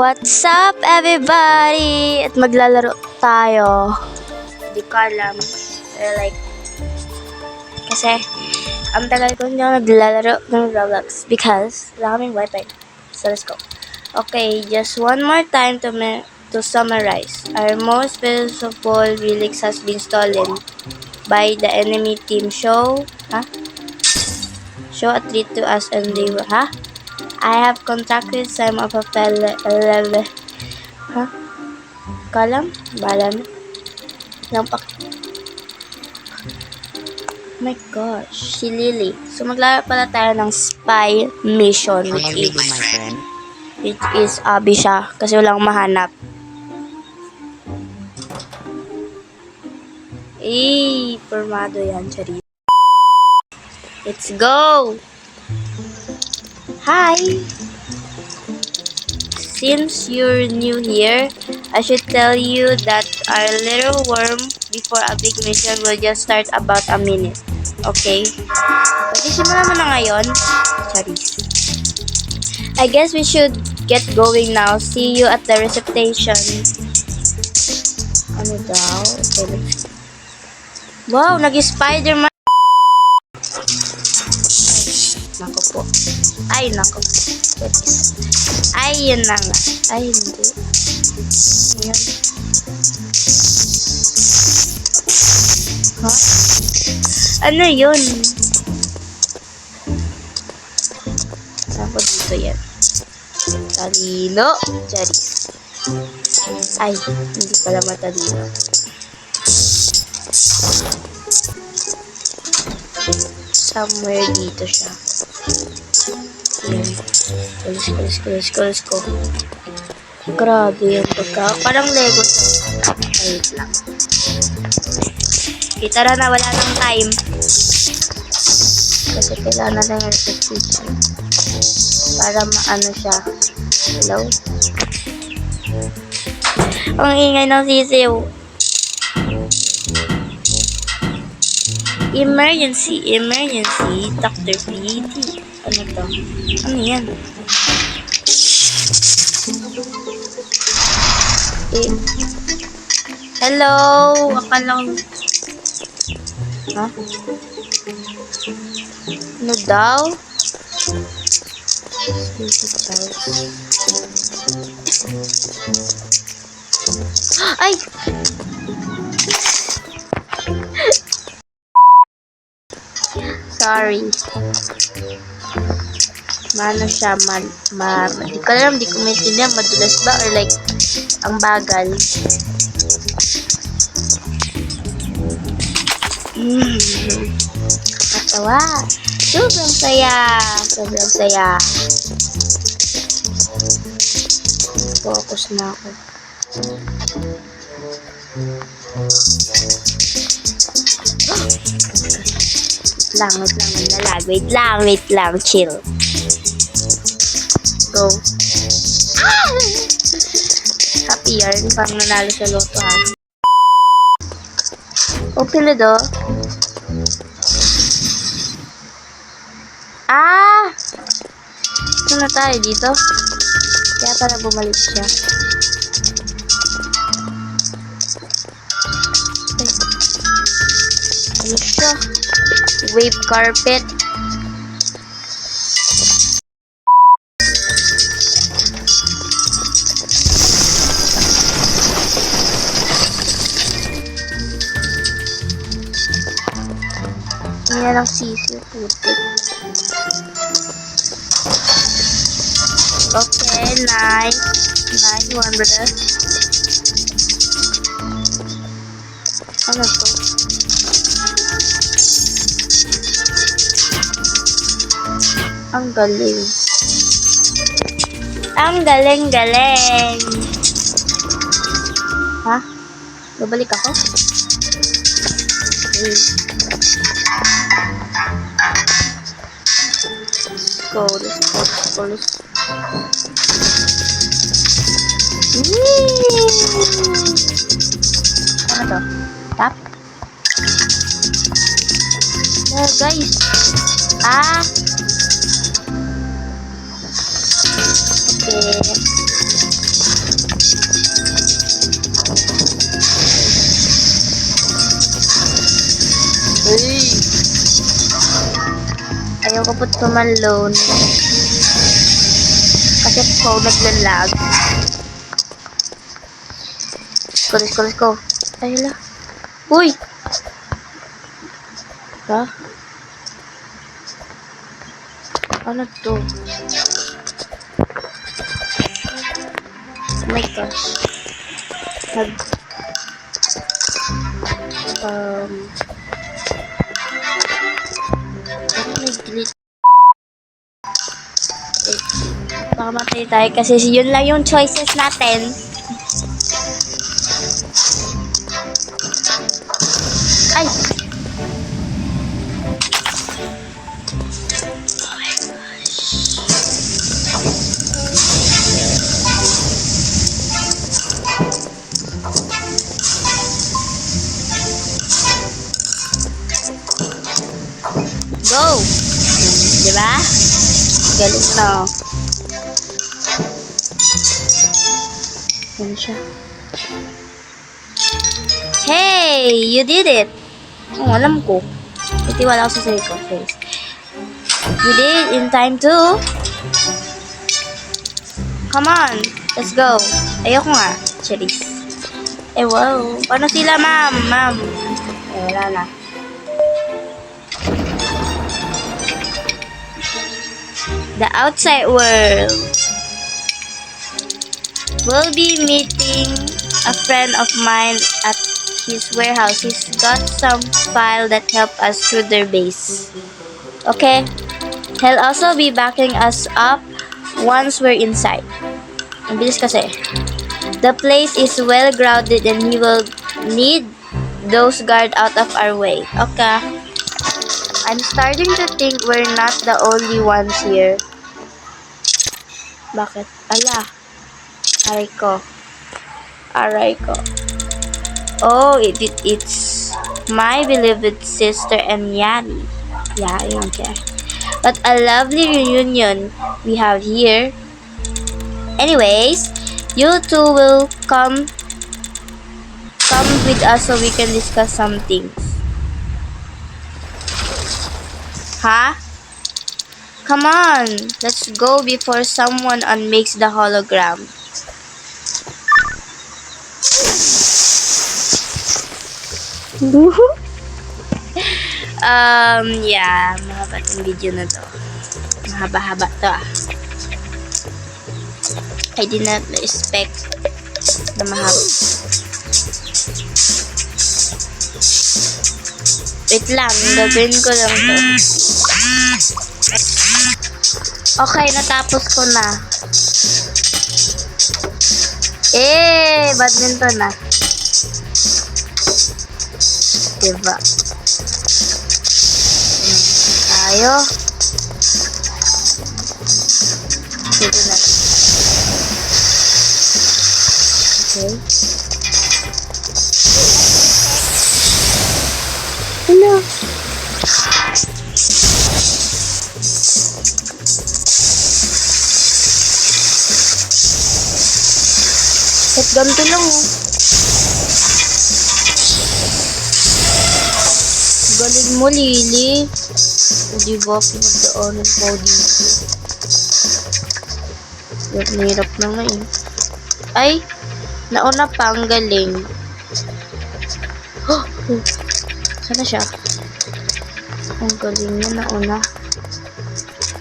What's up, everybody? At maglalaro tayo. Hindi ko alam. Pero like, kasi, ang tagal ko na naglalaro ng Roblox because wala kaming wifi. So, let's go. Okay, just one more time to me to summarize. Our most beautiful relics has been stolen by the enemy team. Show, huh? Show a treat to us and they will, huh? I have contacted some of a fellow, huh? Kalam? Balam? Lampak. my gosh, si Lily. So, maglalaro pala tayo ng spy mission, which is, my friend. which is Abby siya, kasi walang mahanap. Eh, formado yan, Charis. Let's go! Hi! Since you're new here, I should tell you that our little worm before a big mission will just start about a minute. Okay? Pwede simulan na ngayon. Charis. I guess we should get going now. See you at the reception. Ano daw? Okay, Wow, nag-Spider-Man. Nako po. Ay, nako. Ay, yun na nga. Ay, hindi. Ayan. Ha? Ano yun? Saan ko dito yan? Talino. Charis. Ay, hindi pala matalino. Somewhere dito siya. Yan. Kulis, kulis, kulis, kulis ko. Grabe yung pagka. Parang Lego to. Wait lang. Kita na na, wala nang time. Kasi kailangan na ng repetition. Para maano siya. Hello? Ang ingay ng sisiw. Emergency, emergency, Dr. PD. Ano to? Ano yan? Eh. Hello? Akala ko... Ha? Ano daw? Ay! Sorry. Mano siya, man, ma, di ko alam, di ko maintindihan, madulas ba or like, ang bagal. Mm. Kakatawa. Sobrang saya. Sobrang saya. Focus na ako. Lang, wait lang, nalag. Wait lang, wait lang. Chill. Go. Ah! Happy yarn. Parang nanalo sa loto ha. Open na do. Ah! Ito na tayo dito. Kaya pala bumalik siya. Siya? Wave carpet. Yan ang sisi, putik. Okay, nice. Nice one, brother. Ano to? Ang galing. Ang galing-galing. Ha? Babalik ako? Okay. Let's go, let's go, let's go, let's go. Whee! Ano to? Tap? No, guys. Ah! Uy! Ayaw ko po't tumalon. Kasi po naglalag. Let's go, let's go, let's go. Ay, hala. Uy! Ha? Ano to? Oh my gosh. Nag... Um... Ano may glitch? Wait. Baka matay tayo kasi yun lang yung choices natin. Na. Yan siya. Hey! You did it! Oh, alam ko. Iti wala ako sa sarili ko. Face. You did in time too. Come on. Let's go. Ayoko nga. Cherise. Eh, wow. Paano sila, ma'am? Ma'am. Eh, wala na. The outside world. We'll be meeting a friend of mine at his warehouse. He's got some file that help us through their base. Okay? He'll also be backing us up once we're inside. Kasi. The place is well grounded and he will need those guard out of our way. Okay. I'm starting to think we're not the only ones here. Bakit? Ala. Aray ko. Aray ko. Oh, it, it, it's my beloved sister and Yani. Yeah, yun siya. But a lovely reunion we have here. Anyways, you two will come come with us so we can discuss some things. Huh? Come on, let's go before someone unmakes the hologram. um, yeah, mahaba tong video na to. Mahaba-haba to ah. I did not expect na mahaba. Wait lang, gagawin ko lang to. Okay, natapos ko na. Eh, badminton na. Diba? Tayo. Dito na. Okay. At ganito lang oh. Galing mo, Lily. O, di ba, pinagdaanan ko dito. Hirap na hirap na nga eh. Ay, nauna pa, ang galing. Oh, oh. Sana siya? Ang galing niya, nauna.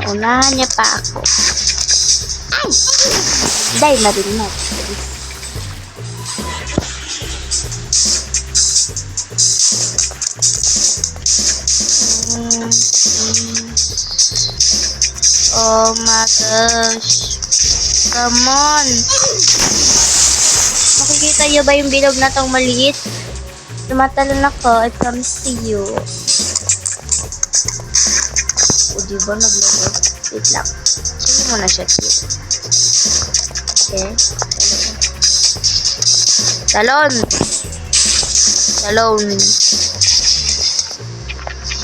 Naunahan niya pa ako. Ay! Dahil na rin Oh my gosh. Come on. Makikita niyo ba yung bilog na tong maliit? Tumatalon ako, I promise to you. O, di ba naglaro? Wait lang. Sige mo na siya. Okay. Talon! Talon!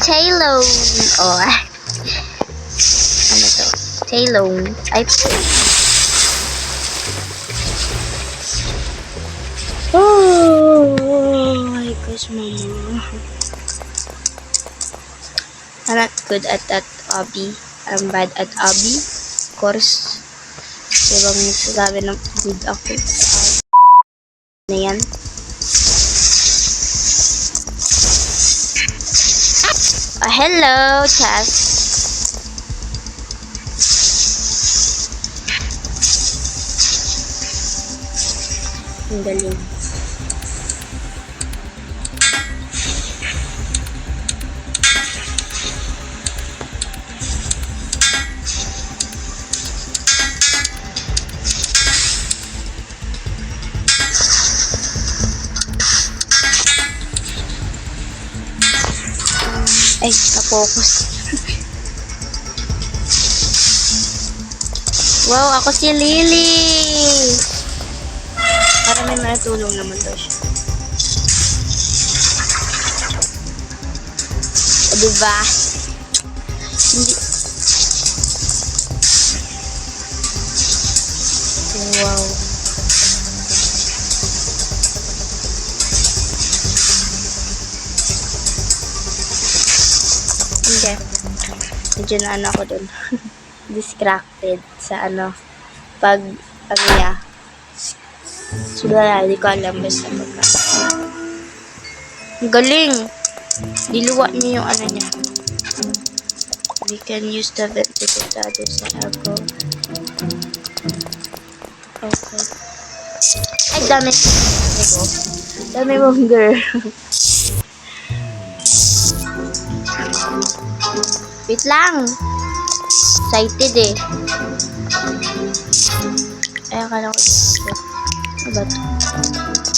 Talon! Oh, ah. Ano to? Talon. Ay, Oh my gosh, mama. I'm not good at that hobby. I'm bad at hobby. Of course. Diba magsasabi ng good ako sa na yan. Ah, hello, Chas. Ang galing. Ay, na-focus. wow, ako si Lily! Matulong naman daw siya. O, diba? Hindi. Wow. Hindi. Medyo na ano ako dun. Distracted sa ano. Pag, ano niya. Wala, di ko alam basta pagka. Ang galing! Diluwa niya yung ano niya. We can use the ventilator sa elbow. Okay. Ay, dami. Dami ko. Dami mong girl. Wait lang. Excited eh. Ay, akala ko ito. Ano ba ito?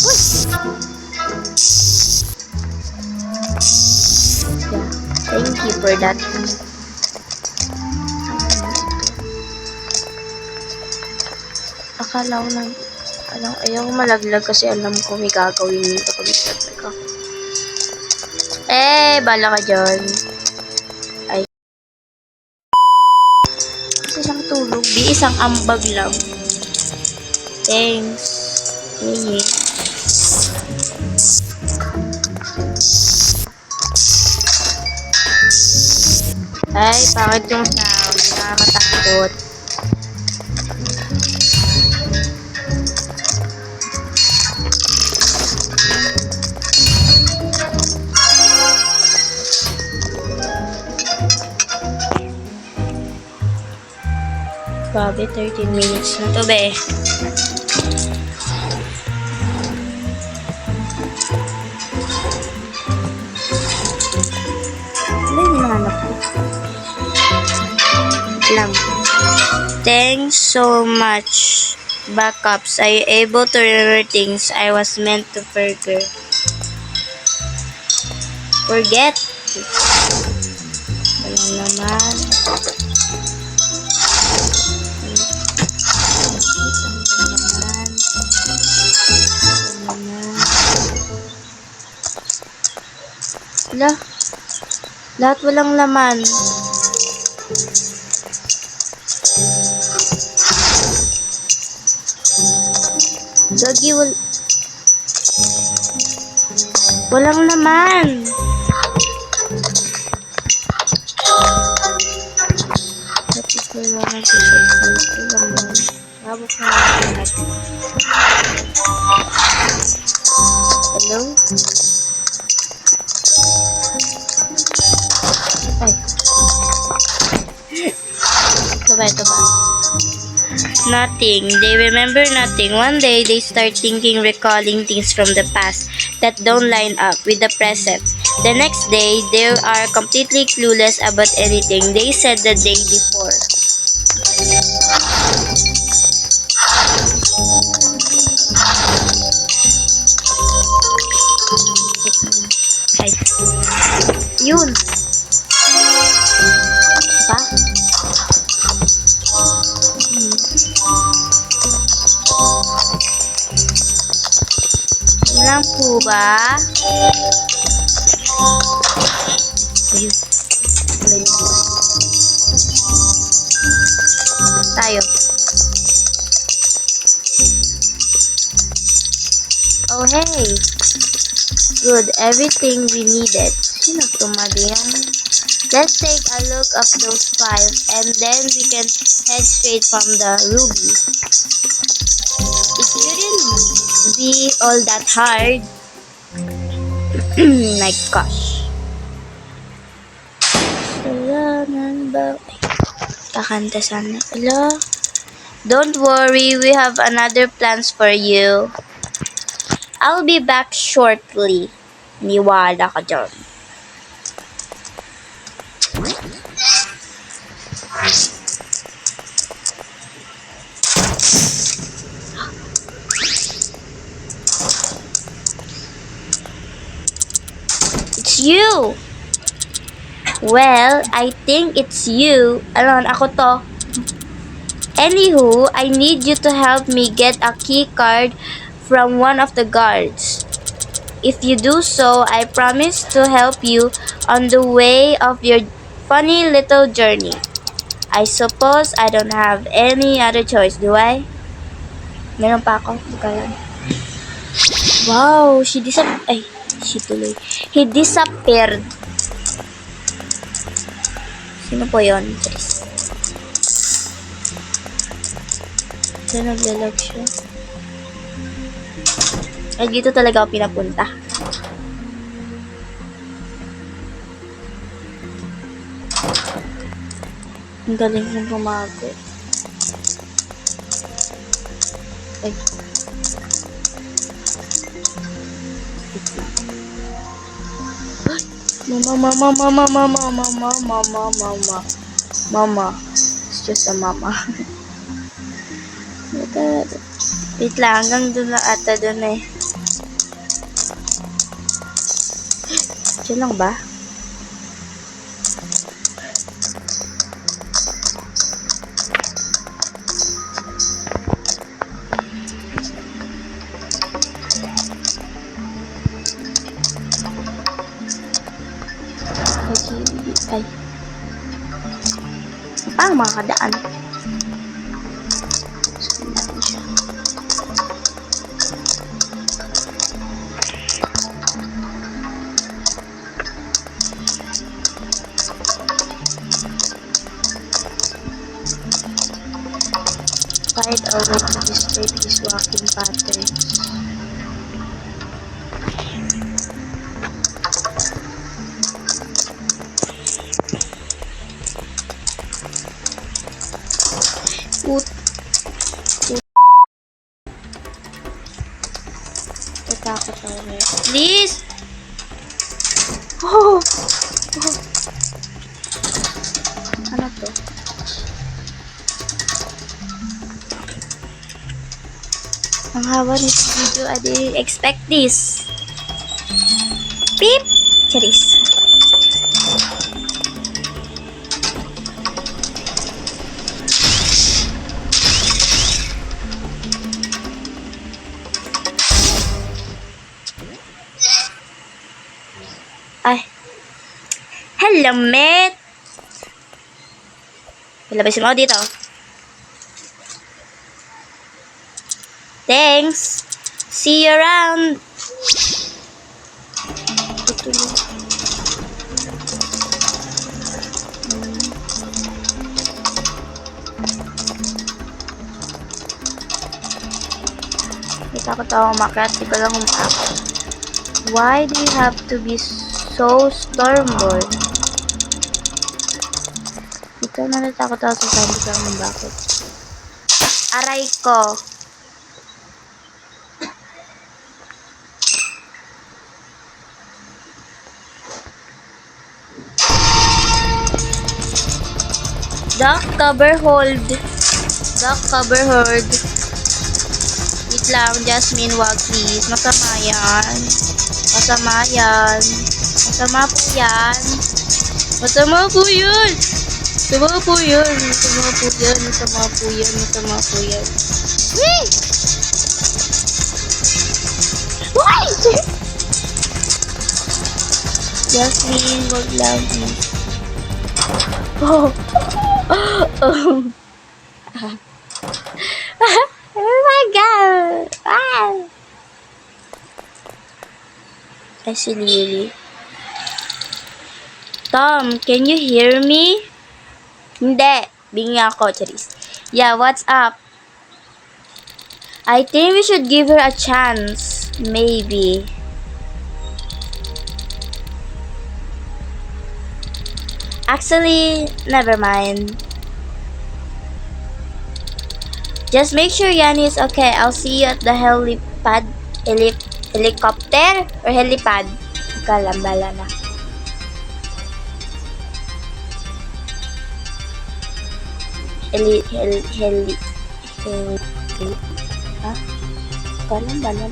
Uy! Yeah. Thank you for that. Akala ko lang, alam, ayaw ko malaglag kasi alam ko may gagawin nito pag nagtaglag ako. Eh, bala ka dyan. Ay. Kasi isang tulog, di isang ambag lang. Thanks. Yay. Ay, pangit yung sound. Nakakatakot. Grabe, 13 minutes na to, be. Lang. Thanks so much. Backups. You able to remember things I was meant to forget? Forget? Walang naman. Wala. Lahat walang laman. Gagi, wal... Walang laman. Hello? Nothing. They remember nothing. One day, they start thinking, recalling things from the past that don't line up with the present. The next day, they are completely clueless about anything they said the day before. Ba? Ayun. Tayo. Oh, hey. Good. Everything we needed. Let's take a look of those files and then we can head straight from the ruby. It shouldn't be all that hard. Mm, my gosh. Kailangan ba... Kakanta sana. Hello? Don't worry, we have another plans for you. I'll be back shortly. Niwala ka dyan. You! Well, I think it's you. Ano, ako to. Anywho, I need you to help me get a key card from one of the guards. If you do so, I promise to help you on the way of your funny little journey. I suppose I don't have any other choice, do I? Meron pa ako. Teka lang. Wow, she disap... Ay, she tuloy. He disappeared. Sino po yun? Chris? Saan naglalag siya? Ay, dito talaga ako pinapunta. Ang galing ng pumago. Ay. Mama, mama, mama, mama, mama, mama, mama, mama. It's just a mama. Wait, lang, hanggang doon na ata doon eh. Diyan lang ba? carried over to display walking bad patterns. Nito video. I didn't expect this. Beep! Charis. Ay. Hello, mate! Ilabasin mo ako dito. Thanks. See you around. May takot ako umakyat. Di ko lang umakyat. Why do you have to be so stormboy? Ito na natakot ako sa sabi ko bakit. Aray ko. Duck cover hold. Duck cover hold. Wait lang, Jasmine, wag please. Masama yan. Masama yan. Masama po yan. Masama po yun. Masama po yun. Masama po yan. Masama po yan. Masama po yan. Wee! Why? Jasmine, wag lang please. Oh. oh. oh my god. Ah. Ay, si Lily. Tom, can you hear me? Hindi. Bingi ako, Charis. Yeah, what's up? I think we should give her a chance. Maybe. Actually, never mind. Just make sure Yanni is okay. I'll see you at the helipad. Heli helicopter or helipad? Kalambala na. Heli, heli, heli, heli, heli, ha? Kalambala.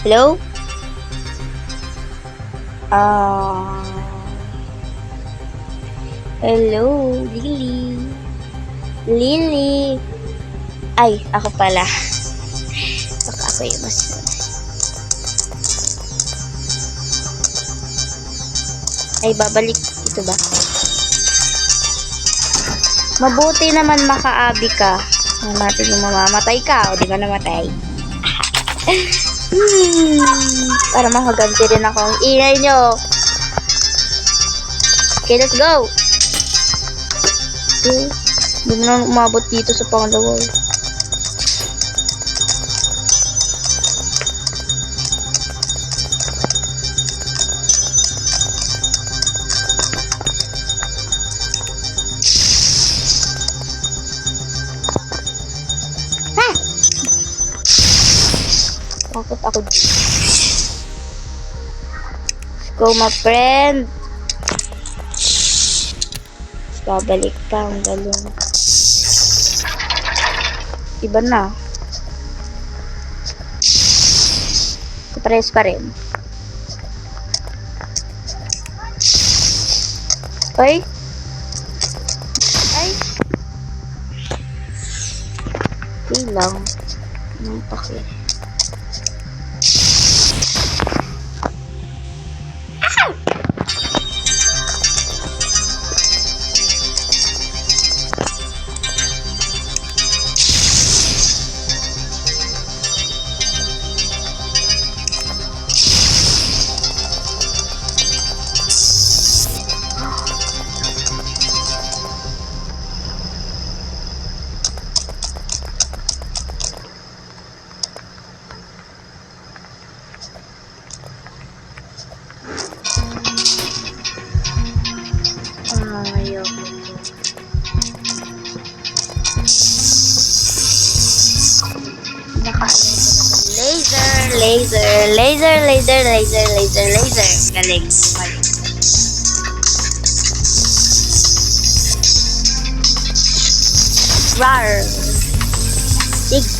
Hello? Ah. hello, Lily. Lily. Ay, ako pala. Baka ako yung mas... Ay, babalik. Ito ba? Mabuti naman makaabi ka. Ano natin yung mamamatay ka o di ka namatay. para makaganti rin ako ang ingay nyo. Okay, let's go. Okay. Hindi na umabot dito sa pangalawa. eh. Let's go, my friend. Babalik ka, ang galing. Iba na. Pares pa rin. Ay. Ay. Okay lang. Anong pake? Laser, laser, laser. Galing. Galing. Rar. Dig.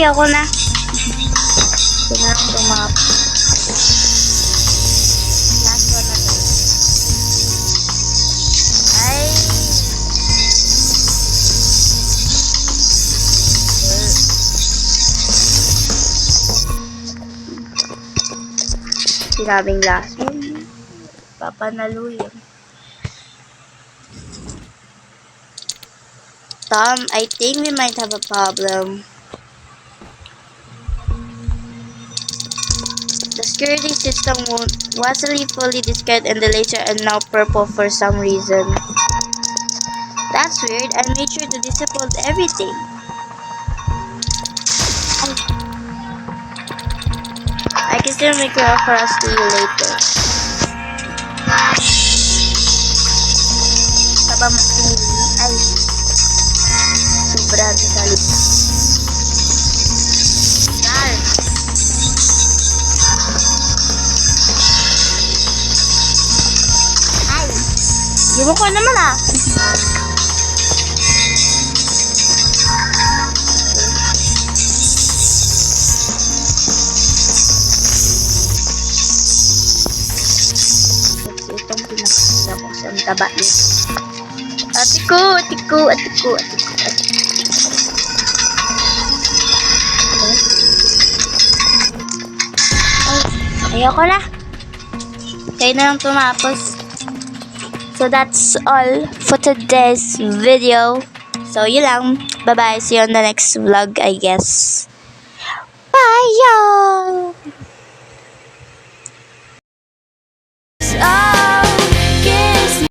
Ayoko na. Ito na lang. Last one na to. Ay! Last one. Papanaluin. Tom, I think we might have a problem. Security system wasn't fully discarded and the laser are now purple for some reason. That's weird. I made sure to disable everything. I can still make it for us to you later. Saba mo ay sobra sa Mo ko naman ah. Sa taba nito. Ko, ate ko, ate ko, ate ko, ate ko. Ay, ayoko na. Kayo na lang tumapos. So that's all for today's video. So yun lang. Bye-bye. See you on the next vlog, I guess. Bye, y'all!